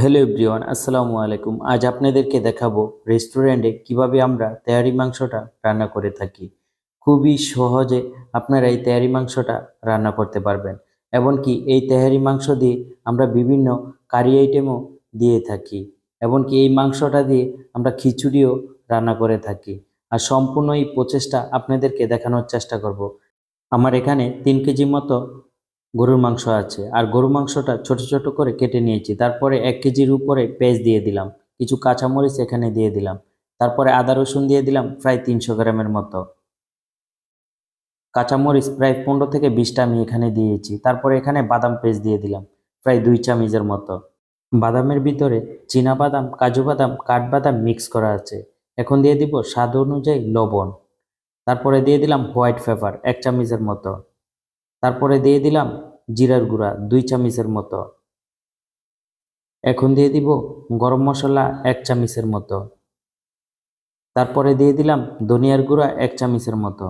Hello everyone, আসসালামু আলাইকুম। আজ আপনাদেরকে দেখাবো রেস্টুরেন্টে কীভাবে আমরা তেহারি মাংসটা রান্না করে থাকি। খুবই সহজে আপনারা এই তেহারি মাংসটা রান্না করতে পারবেন, এমনকি এই তেহারি মাংস দিয়ে আমরা বিভিন্ন কারি আইটেমও দিয়ে থাকি, এমনকি এই মাংসটা দিয়ে আমরা খিচুড়িও রান্না করে থাকি। আর সম্পূর্ণ এই প্রচেষ্টা আপনাদেরকে দেখানোর চেষ্টা করব। আমার এখানে তিন কেজি মতো গরুর মাংস আছে। আর গরুর মাংসটা ছোট ছোট করে কেটে নিয়েছি। তারপরে এক কেজির উপরে পেঁয়াজ দিয়ে দিলাম। কিছু কাঁচামরিচ এখানে দিয়ে দিলাম। তারপরে আদা রসুন দিয়ে দিলাম প্রায় তিনশো গ্রামের মতো। কাঁচামরিচ প্রায় পনেরো থেকে বিশটা আমি এখানে দিয়েছি। তারপরে এখানে বাদাম পেস্ট দিয়ে দিলাম প্রায় দুই চামচের মতো। বাদামের ভিতরে চীনা বাদাম কাজু বাদাম কাঠবাদাম মিক্স করা আছে। এখন দিয়ে দিব স্বাদ অনুযায়ী লবণ। তারপরে দিয়ে দিলাম হোয়াইট পেপার এক চামচের মতো। তারপরে দিয়ে দিলাম জিরার গুঁড়া, দুই চামচের মতো। এখন দিয়ে দিব গরম মশলা এক চামচের মতো। তারপরে দিয়ে দিলাম ধনিয়ার গুঁড়া এক চামচের মতো।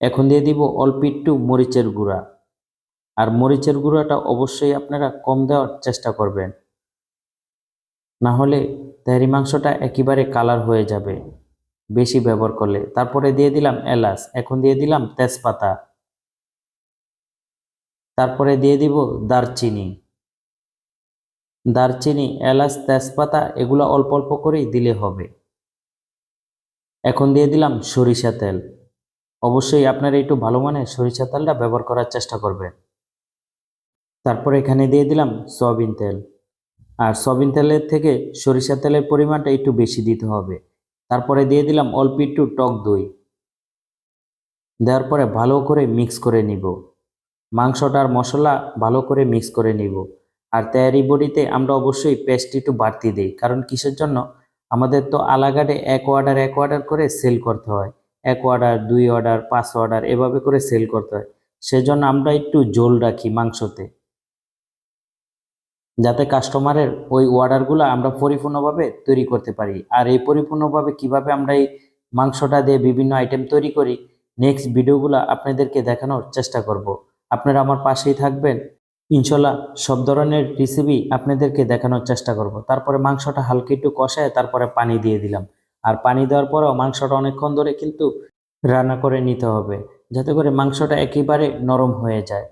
এখন দিয়ে দিব অল্প একটু মরিচের গুঁড়া। আর মরিচের গুঁড়াটা অবশ্যই আপনারা কম দেওয়ার চেষ্টা করবেন। না হলে তেহারি মাংসটা একেবারে কালার হয়ে যাবে। বেশি ব্যবহার করলে। তারপরে দিয়ে দিলাম এলাচ, এখন দিয়ে দিলাম তেজপাতা। তারপরে দিয়ে দিব দারচিনি। দারচিনি, এলাচ, তেজপাতা এগুলো অল্প অল্প করেই দিলে হবে। এখন দিয়ে দিলাম সরিষা তেল। অবশ্যই আপনারা একটু ভালো মানের সরিষা তেলটা ব্যবহার করার চেষ্টা করবেন। তারপরে এখানে দিয়ে দিলাম সয়াবিন তেল। আর সয়াবিন তেলের থেকে সরিষা তেলের পরিমাণটা একটু বেশি দিতে হবে। তারপরে দিয়ে দিলাম অল্প একটু টক দই। দেওয়ার পরে ভালো করে মিক্স করে নিব। মাংসটার মশলা ভালো করে মিক্স করে নিব। আর তেয়ারি বড়িতে আমরা অবশ্যই পেস্ট একটু বাড়তি দিই, কারণ কিসের জন্য? আমাদের তো আলাগাটে এক অর্ডার এক অর্ডার করে সেল করতে হয়। এক অর্ডার দুই অর্ডার পাঁচ অর্ডার এভাবে করে সেল করতে হয়। সেজন্য আমরা একটু জোল রাখি মাংসতে। যাতে কাস্টমারের ওই অর্ডারগুলো আমরা পরিপূর্ণভাবে তৈরি করতে পারি আর এই পরিপূর্ণভাবে কীভাবে আমরা এই মাংসটা দিয়ে বিভিন্ন আইটেম তৈরি করি নেক্সট ভিডিওগুলো আপনাদেরকে দেখানোর চেষ্টা করব। আপনারা আমার পাশেই থাকবেন ইনশাল্লাহ সব ধরনের রেসিপি আপনাদেরকে দেখানোর চেষ্টা করব। তারপরে মাংসটা হালকা একটু কষায় তারপরে পানি দিয়ে দিলাম আর পানি দেওয়ার পরেও মাংসটা অনেকক্ষণ ধরে কিন্তু রান্না করে নিতে হবে, যাতে করে মাংসটা একেবারে নরম হয়ে যায়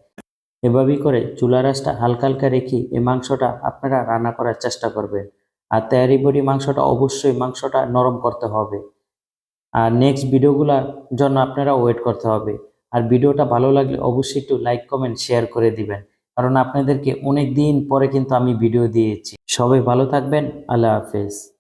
এভাবেই করে চুলা রাসটা হালকা হালকা রেখে এই মাংসটা আপনারা রান্না করার চেষ্টা করবেন। আর তৈরি বড়ি মাংসটা অবশ্যই মাংসটা নরম করতে হবে। আর নেক্সট ভিডিওগুলোর জন্য আপনারা ওয়েট করতে হবে। আর ভিডিওটা ভালো লাগলে অবশ্যই একটু লাইক কমেন্ট শেয়ার করে দিবেন। কারণ আপনাদেরকে অনেক দিন পরে কিন্তু আমি ভিডিও দিয়েছি। সবাই ভালো থাকবেন। আল্লাহ হাফেজ।